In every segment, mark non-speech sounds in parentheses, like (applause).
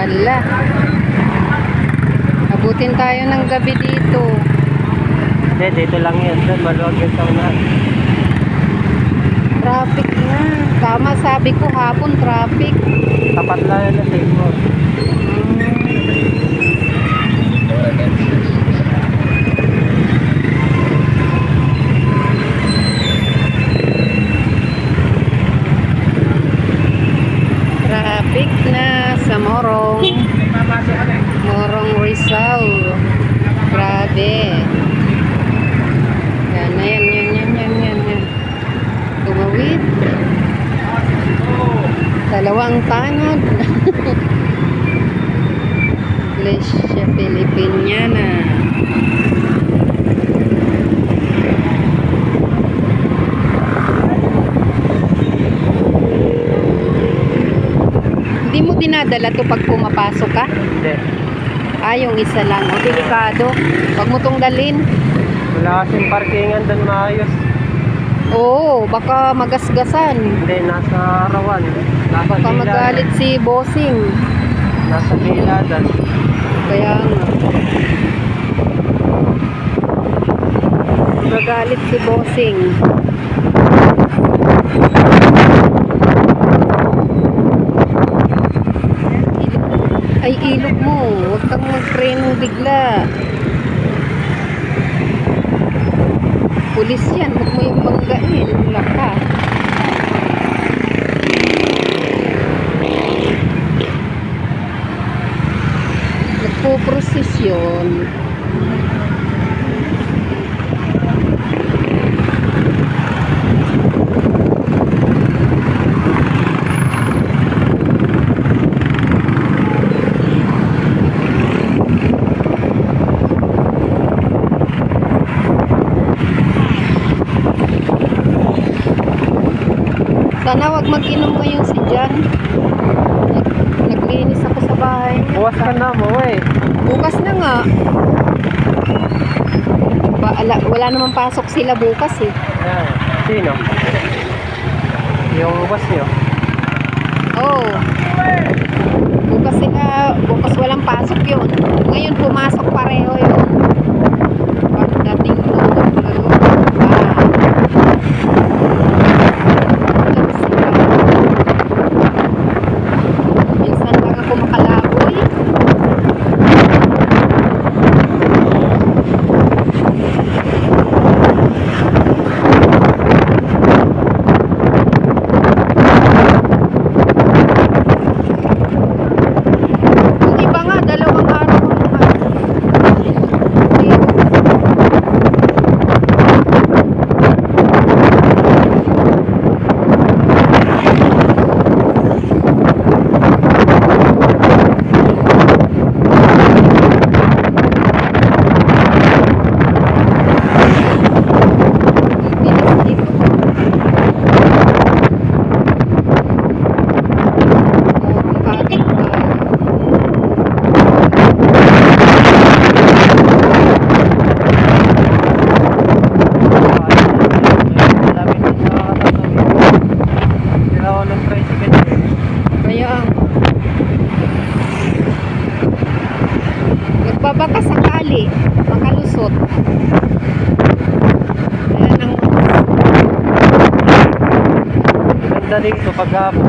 Wala. Abutin tayo ng gabi dito. Hindi, dito lang yan. Doon, maluwag yung saunahan. Traffic na. Tama sabi ko hapon traffic. Tapat lang yan na Seymour. Traffic na sa Morong. Morong Rizal. Grabe. Yan, yan, yan, yan, yan, yan, yan. Tumawid. Dalawang tanod. Iglesia Filipiniana. Hindi mo dinadala to pag pumapasok ka? Hindi. Ah, yung isa lang. O, delikado. Huwag mo tong dalin. Wala kasing parkingan doon maayos. Oo, baka magasgasan. Hindi, nasa Arawan. Nasa Baka Biladan. magalit si Bossing. Nasa Biladan. Kaya nga. Magalit si Bossing. Ay, ilog mo. Huwag kang mag-preno bigla. Pulis yan. Huwag mo yung banggain. Wala ka. Nagpo-prosesyon. Sana wag mag-inom ngayon si Jan. Nag- Naglinis ako sa bahay. Buwas ka na mo eh. Bukas na nga. Ba, ala, wala namang pasok sila bukas eh. Sino? Yung boss nyo. Oo. Bukas sila, bukas walang pasok yun. Ngayon pumasok pareho yun. Pagdating ko, Minsan lang ako makalaboy. Yung iba nga, dalawang araw ang Bilis dito. Oh, bakit ba? Malapit din sa kakatapos. Sila ko ng tricycle eh. Kaya nagbabaka sakali makalusot. Ayan ang Ganda dito pag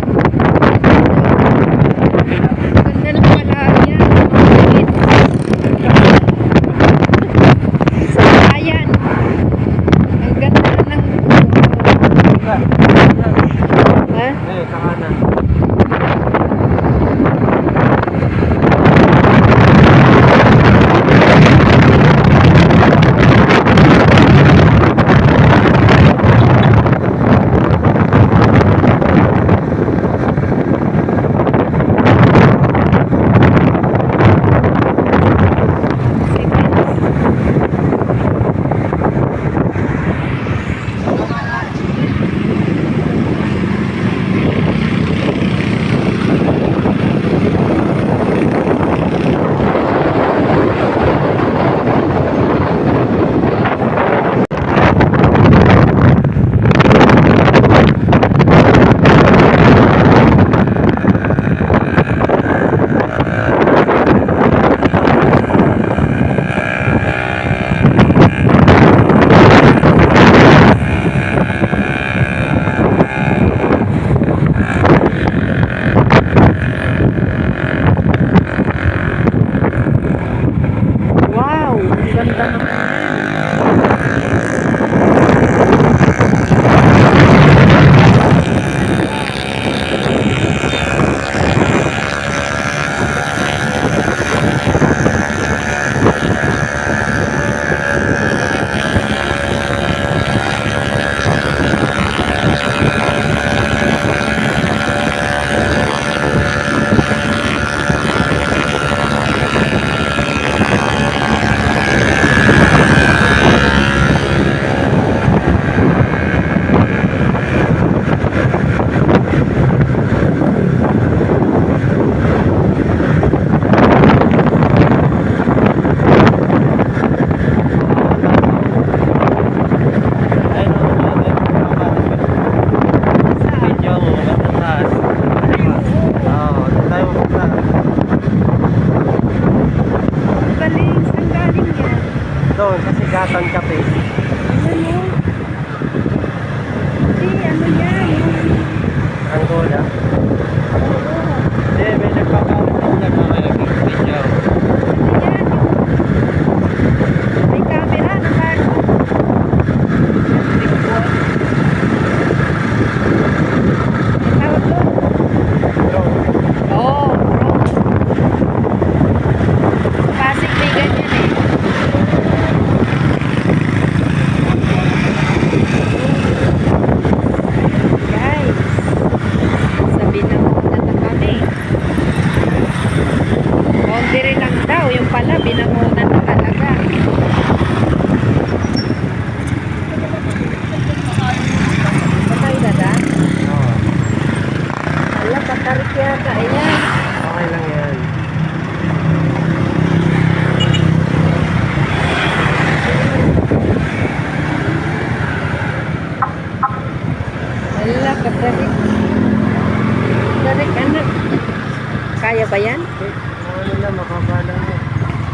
ba yan? Ano lang, makaba lang yan.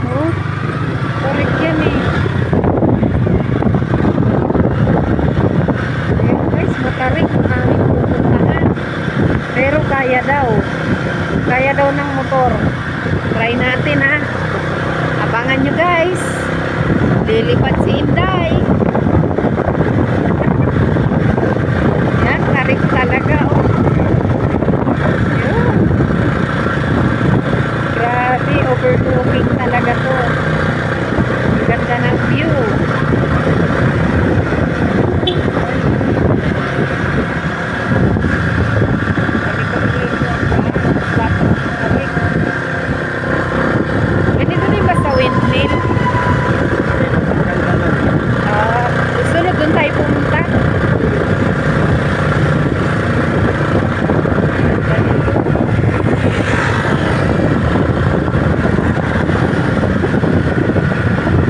Oo. Patarik yan eh. Ayan guys, matarik ang aming pupuntahan. Pero kaya daw. Kaya daw ng motor. Try natin ha. Abangan nyo guys. Lilipad si Inday. Yan, tarik talaga oh. Yun. Grabe, overlooking talaga to. Ang Ganda ng view. Ganito din ba sa windmill? Ganda lang. Ah, sunod doon tayo pumunta.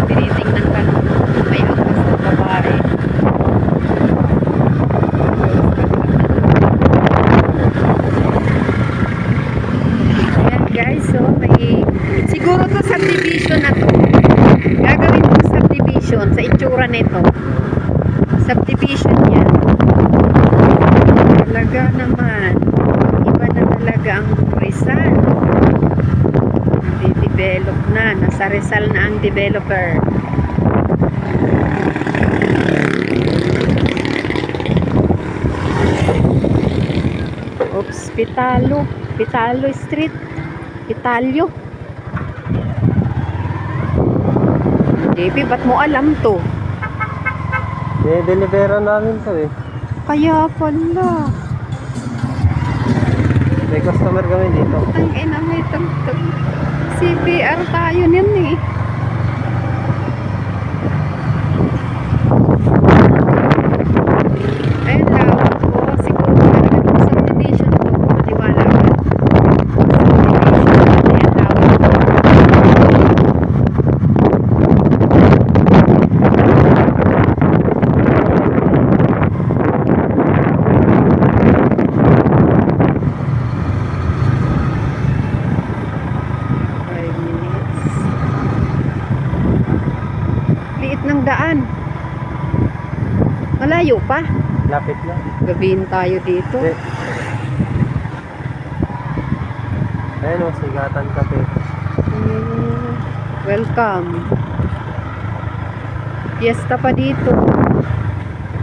Tinitingnan ka nung may angkas na babae. Ayan guys, so may siguro to subdivision na to. Gagawin ko subdivision sa itsura nito. Subdivision yan. Talaga naman. Iba na talaga ang Rizal. Nade-develop na. Nasa Rizal na ang developer. Oops, Pitalo. Pitalo Street. Pitalyo. JP, ba't mo alam to? Dinidelivera namin to eh. Kaya pala. Customer kami dito. Ang ina may tagtag. CPR tayo niyan eh. Ayun daw. Oo, siguro talaga itong subdivision to. Maniwala ka. Subdivision. Ayan daw. Five minutes. Liit ng daan. Malayo pa. Lapit lang. Gabihin tayo dito. Eh. Ayun o, sigatan kape. Mm, welcome. Fiesta pa dito.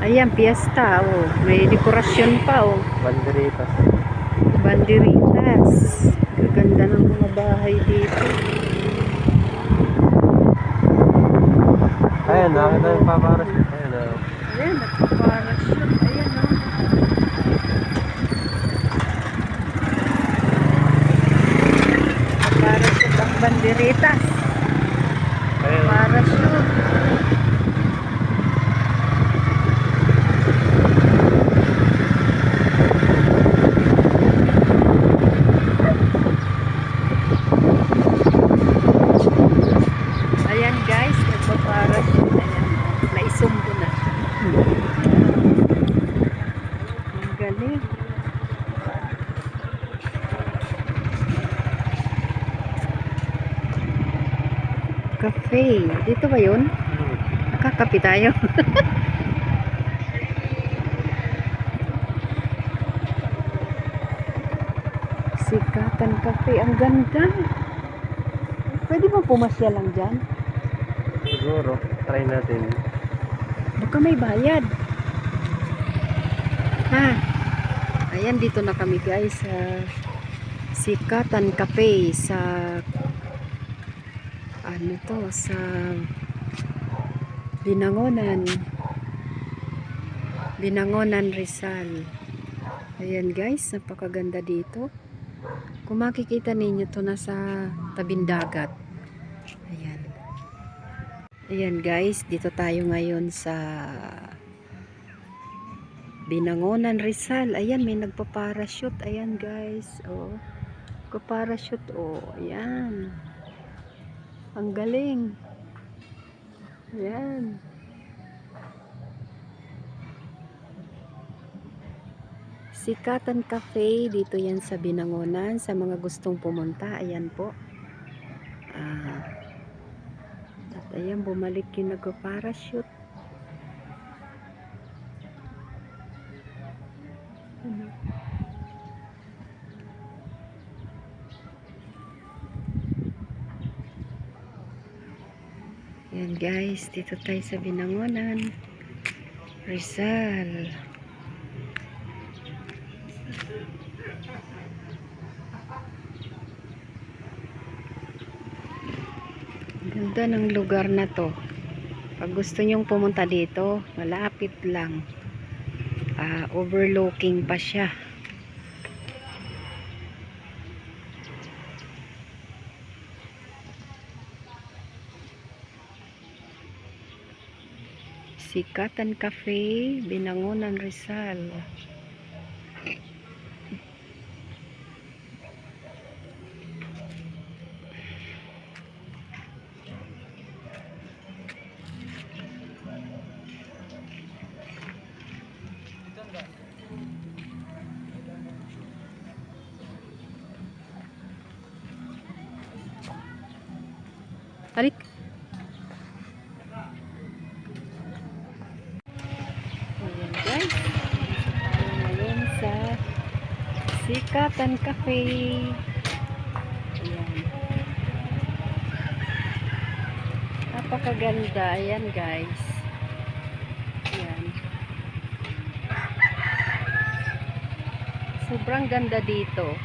Ayan, fiesta. Oh. May dekorasyon pa. Oh. Banderitas. Banderitas. Gaganda ng mga bahay dito. Ayun, nakita yung paparas. Ayun o. Ayan, nagpa-parachute. Ayan, oh. Parachute ang banderitas. Ayun. Parachute. Ayan guys, nagpa-parachute. Ayan, naisumbo na. Ang galing. Cafe. Dito ba yun? Nakakapi tayo. (laughs) Sikatan Cafe. Ang ganda. Pwede ba pumasya lang dyan? Siguro, try natin. Baka may bayad. Ha? Ayan, dito na kami guys sa Sikatan Cafe sa ano to, sa Binangonan. Binangonan Rizal. Ayan guys, napakaganda dito. Kung makikita ninyo to nasa tabing dagat. Ayan guys, dito tayo ngayon sa Binangonan Rizal. Ayan, may nagpa-parachute. Ayan guys, oh. Nagpa-parachute, oh. Ayan. Ang galing. Ayan. Sikatan Cafe, dito yan sa Binangonan. Sa mga gustong pumunta, ayan po. Ah, at ayan, bumalik yung nagpa-parachute. Yan guys, dito tayo sa Binangonan. Rizal. Ganda ng lugar na to. Pag gusto nyong pumunta dito, malapit lang. Ah, overlooking pa siya. Sikatan Cafe, Binangonan Rizal. Alik. Sikatan Cafe. Napakaganda. Ayan guys. Ayan. Sobrang ganda dito.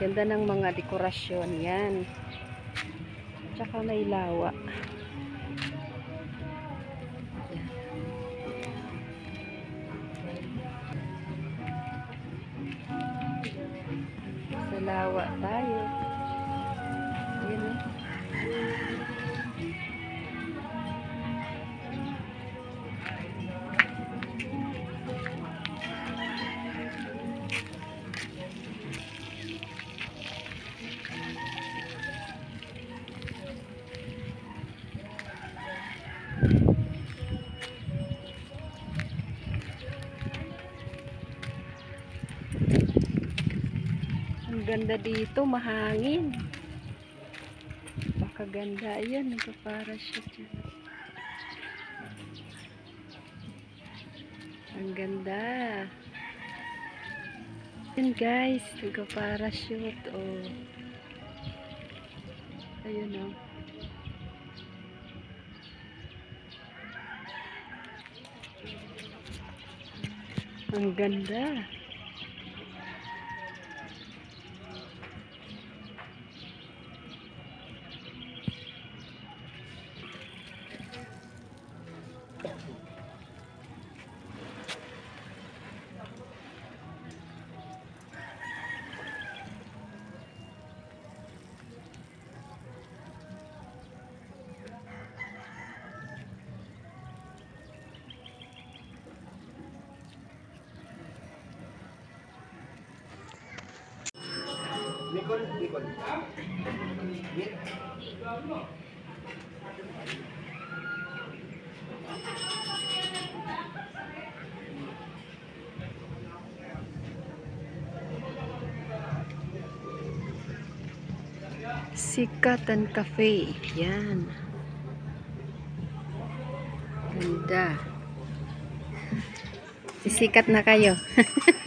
Ganda ng mga dekorasyon. Yan. Tsaka may lawa. Sa lawa tayo. Ang ganda dito, mahangin. Pakaganda. Ayan, nagpa-parachute yun. Ang ganda. Ayan guys, nagpa-parachute. Oh. Ayun oh. Ang ganda. Nicole, Nicole. Sikatan Cafe. Yan. Ganda. Sisikat na kayo. (laughs)